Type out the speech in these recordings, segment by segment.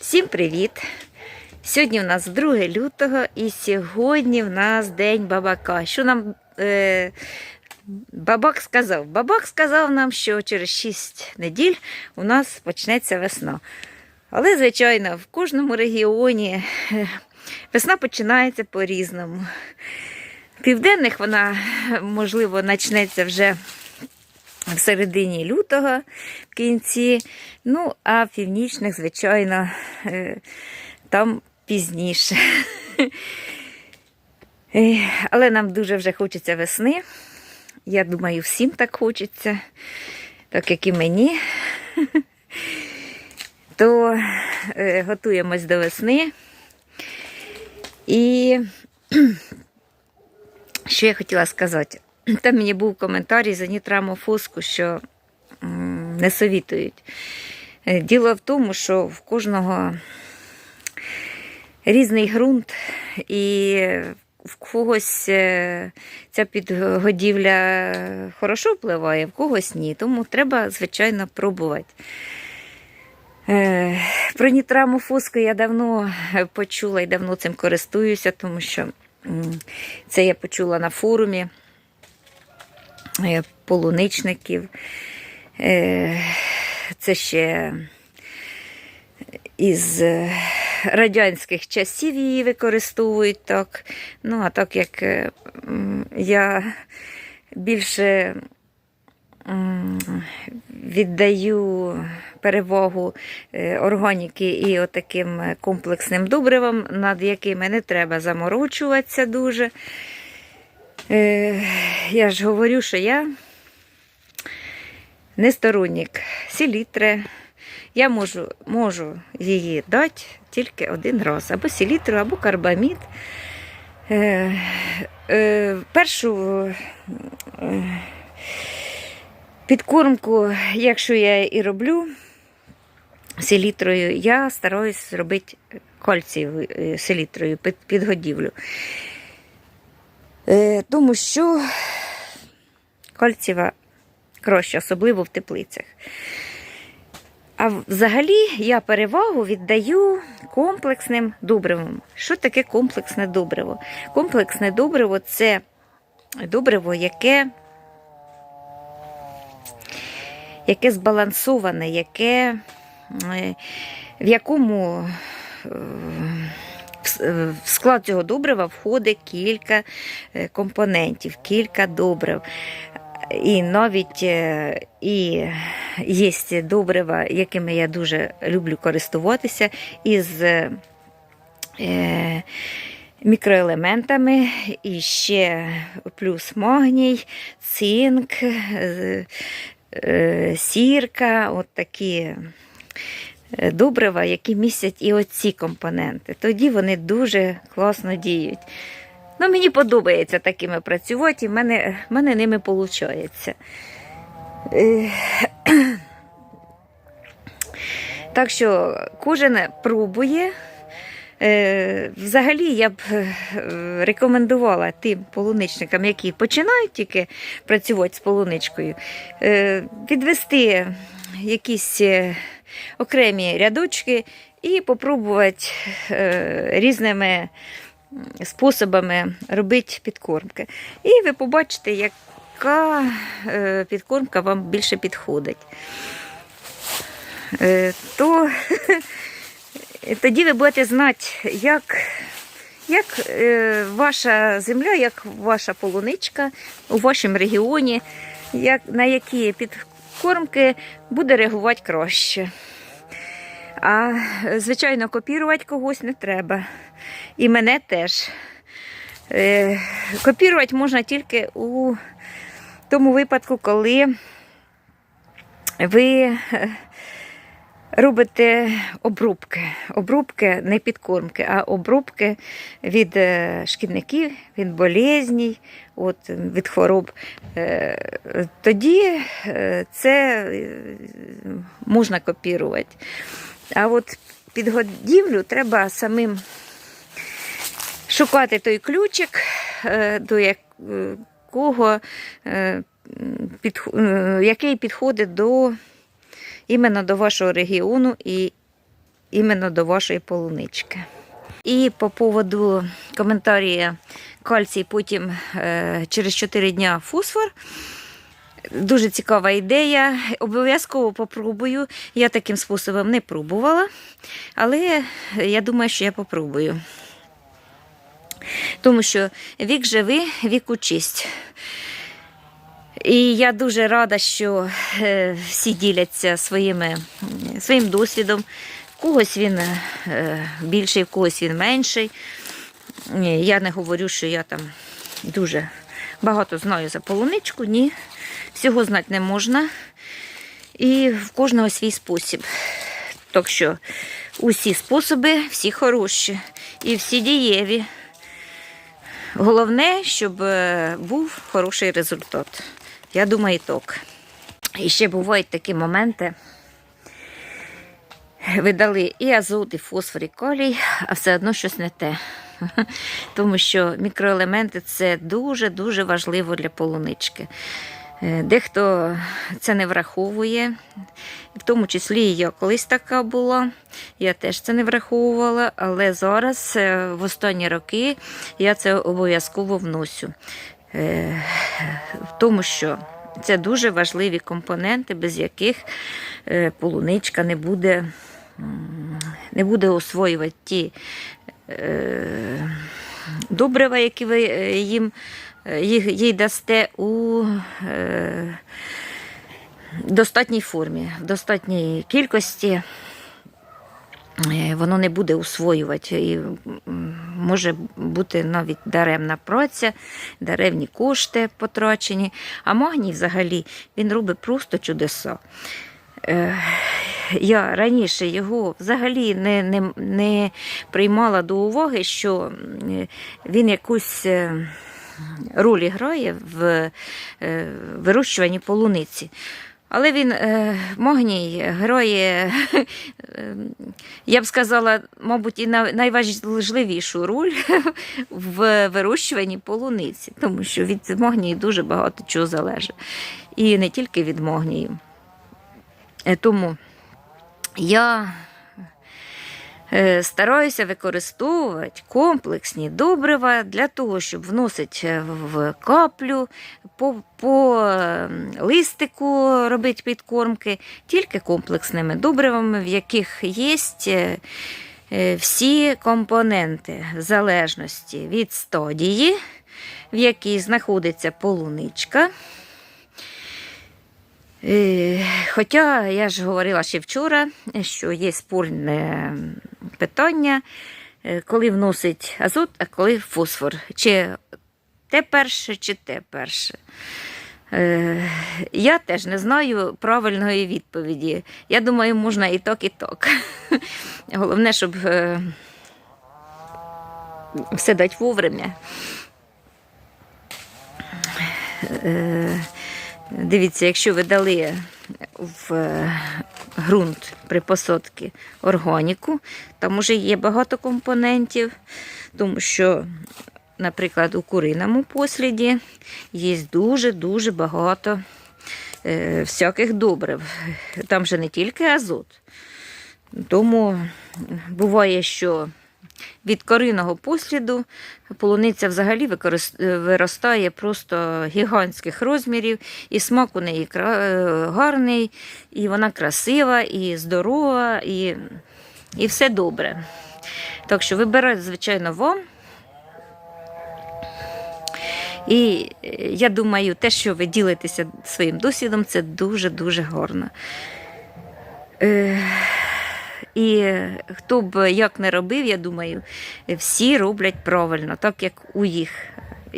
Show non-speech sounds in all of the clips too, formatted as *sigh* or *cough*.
Всім привіт! Сьогодні у нас 2 лютого і сьогодні в нас День бабака. Що нам е, бабак сказав? Бабак сказав нам, що через 6 неділь у нас почнеться весна. Але, звичайно, в кожному регіоні е, весна починається по-різному. Південних вона, можливо, почнеться вже в середині лютого, в кінці. Ну, а в північних, звичайно, е, там пізніше. Е, Але нам дуже вже хочеться весни. Я думаю, всім так хочеться, так як і мені. То е, готуємось до весни. І *clears throat* що я хотіла сказати? *clears throat* Там мені був коментар за нітрамофоску, що не совітують. Е, Діло в тому, що в кожного різний ґрунт, і в когось е, ця підгодівля хорошо впливає, в когось ні. Тому треба, звичайно, пробувати. Е, Про нітрамофоску я давно почула і давно цим користуюся, тому що це я почула на форумі полуничників. Е, Це ще із е, радянських часів її використовують так. Ну, а так як е, я більше віддаю перевагу е, органіки і отаким комплексним добривам, над якими не треба заморочуватися дуже. Е, Я ж говорю, що я не сторонник селітри. Я можу, можу її дати тільки один раз. Або селітру, або карбамід. Е, е, першу підкормку, якщо я і роблю селітрою, я стараюсь зробити кальцієвою е, селітрою під, підгодівлю. Е, тому що кальцієва краще, особливо в теплицях. А взагалі я перевагу віддаю комплексним добривам. Що таке комплексне добриво? Комплексне добриво це добриво, яке, яке збалансоване, яке, е, в якому е, в- е, склад цього добрива входить кілька е, компонентів, кілька добрив. І навіть е, і є добрива, якими я дуже люблю користуватися, із мікроелементами, і ще плюс магній, цинк, сірка, от такі добрива, які містять і оці компоненти. Тоді вони дуже класно діють. Ну, мені подобається такими працювати, в мене, мене ними виходить. *clears throat* Так що кожен пробує. Е, Взагалі я б е, рекомендувала тим полуничникам, які починають тільки працювати з полуничкою, е, відвести якісь е, окремі рядочки і попробувати е, різними способами робити підкормки. І ви побачите, яка е, підкормка вам більше підходить. Е, То *laughs* тоді ви будете знати, як, як е, ваша земля, як ваша полуничка у вашому регіоні, як, на які підкормки буде реагувати краще. А, звичайно, копірувати когось не треба. І мене теж. Е, копірувати можна тільки у тому випадку, коли ви е, робите обрубки. Обрубки не підкормки, а обрубки від е, шкідників, від болезней, от, від хвороб. Е, Тоді е, це можна копірувати. А от підгодівлю треба самим шукати той ключик, до якого який підходить до іменно до вашого регіону і іменно до вашої полунички. І по поводу коментарія кальцій, потім е, через 4 дня фосфор. Дуже цікава ідея. Обов'язково попробую. Я таким способом не пробувала, але я думаю, що я попробую. Тому що вік живи, вік учість. І я дуже рада, що е, всі діляться своїми, своїм досвідом. В когось він е, більший, в когось він менший. Я не говорю, що я там дуже багато знаю за полуничку. Ні, всього знати не можна. І в кожного свій спосіб. Так що усі способи, всі хороші і всі дієві. Головне, щоб е, був хороший результат. Я думаю, так. І ще бувають такі моменти. Ви дали і азот, і фосфор, і калій, а все одно щось не те. *laughs* Тому що мікроелементи це дуже-дуже важливо для полунички. Е, Дехто це не враховує, в тому числі і я колись така була. Я теж це не враховувала, але зараз, е, в останні роки, я це обов'язково вносю. Е, Тому що це дуже важливі компоненти, без яких е, полуничка не буде, не буде освоювати ті е, добрива, які ви їм їй дасте у достатній формі, в достатній кількості. Воно не буде усвоювати може бути навіть даремна праця, даремні кошти потрачені. А магній взагалі він робить просто чудеса. Е, Я раніше його взагалі не, не, не приймала до уваги, що він якусь е, роль грає в е, вирощуванні полуниці. Але він е, магній грає, е, я б сказала, мабуть, і найважливішу роль в вирощуванні полуниці, тому що від магнію дуже багато чого залежить. І не тільки від магнію. Е, Тому я стараюся використовувати комплексні добрива для того, щоб вносити в каплю, по, по е, листику робити підкормки, тільки комплексними добривами, в яких є е, е, всі компоненти в залежності від стадії, в якій знаходиться полуничка. Е, Хоча я ж говорила ще вчора, що є спорне питання, е, коли вносить азот, а коли фосфор. Чи те перше, чи те перше. Е, Я теж не знаю правильної відповіді. Я думаю, можна і так, і так. *laughs* Головне, щоб е, все дати вовремя. Дивіться, якщо ви дали в е, ґрунт при посадці органіку, там уже є багато компонентів, тому що, наприклад, у куриному посліді є дуже-дуже багато е, всяких добрив. Там же не тільки азот. Тому буває, що від кориного посліду полуниця взагалі виростає просто гігантських розмірів, і смак у неї е, гарний, і вона красива, і здорова, і, і все добре. Так що вибирайте, звичайно, вам. І е, я думаю, те, що ви ділитеся своїм досвідом, це дуже-дуже гарно. Е, і хто б як не робив, я думаю, всі роблять правильно, так як у їх.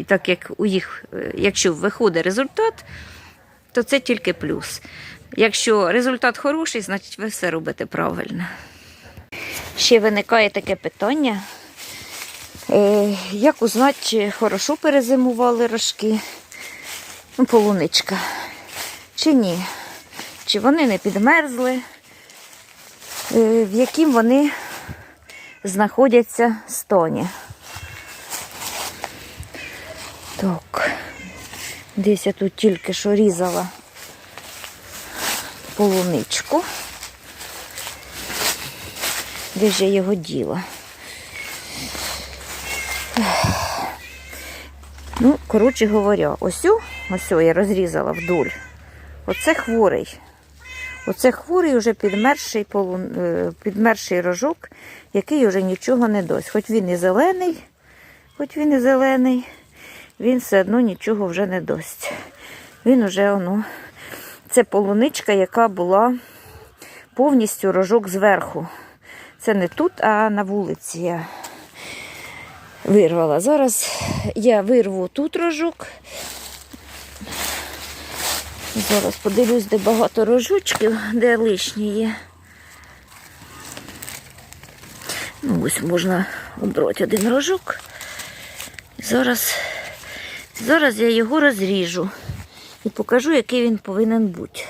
Так як у їх, е, якщо виходить результат, то це тільки плюс. Якщо результат хороший, значить ви все робите правильно. Ще виникає таке питання. Е, як узнати, чи хорошо перезимували рожки, ну, полуничка, чи ні? Чи вони не підмерзли? Е, в яким вони знаходяться стані. Так, десь я тут тільки що різала полуничку. Де ж я його діла? Ну, коротше говоря, ось, ось я розрізала вдоль. Оце хворий. Оце хворий вже підмерший, полун... е, підмерший рожок, який вже нічого не дасть. Хоч він і зелений, хоч він і зелений, він все одно нічого вже не дасть. Він уже, ну, це полуничка, яка була повністю рожок зверху. Це не тут, а на вулиці я вирвала. Зараз я вирву тут рожок. Зараз подивлюсь, де багато рожочків, де лишні є. Ну, ось можна обрати один рожок. Зараз, зараз я його розріжу і покажу, який він повинен бути.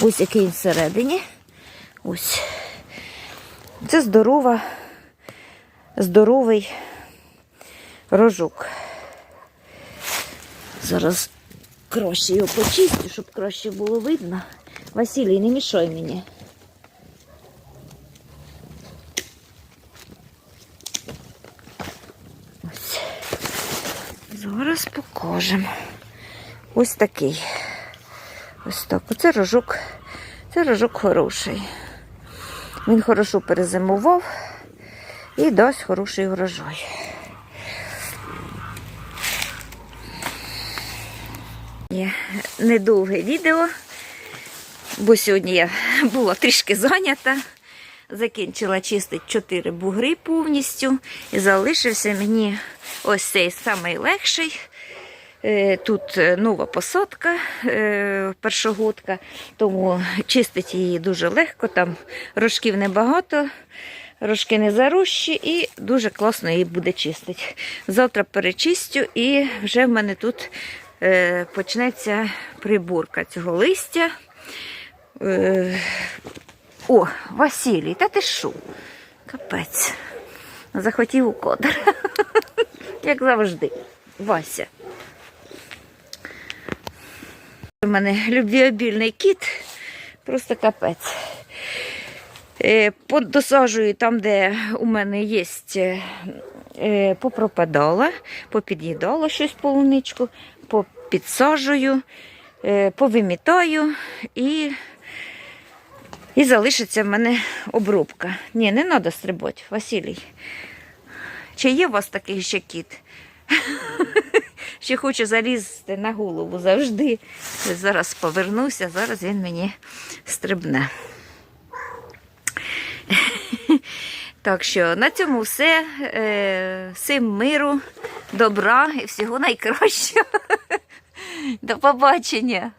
Ось який він всередині. Ось. Це здорова, здоровий рожок. Зараз краще його почистю, щоб краще було видно. Василій, не мішай мені. Зараз покажемо. Ось такий. Ось так. Оце рожок. Це рожок хороший. Він хорошо перезимував і дасть хороший врожай. Недовге відео, бо сьогодні я була трішки зайнята. Закінчила чистити 4 бугри повністю. І залишився мені ось цей найлегший. Е, Тут е, нова посадка е, першогодка, тому чистити її дуже легко, там рожків небагато, рожки не зарощі і дуже класно її буде чистити. Завтра перечистю і вже в мене тут е, почнеться приборка цього листя. Е, О, Василій, та ти що? Капець. Захотів у кодр. *laughs* Як завжди. Вася. У мене любвіобільний кіт, просто капець. Е, Подосаджую там, де у мене є, е, попропадала, попід'їдала щось полуничку, попідсаджую, е, повимітаю і, і залишиться в мене обробка. Ні, не треба стрибати, Василій. Чи є у вас такий ще кіт? *laughs* Ще хоче залізти на голову завжди. Зараз повернуся, зараз він мені стрибне. Так що на цьому все. Е, Всім миру, добра і всього найкращого. *laughs* До побачення!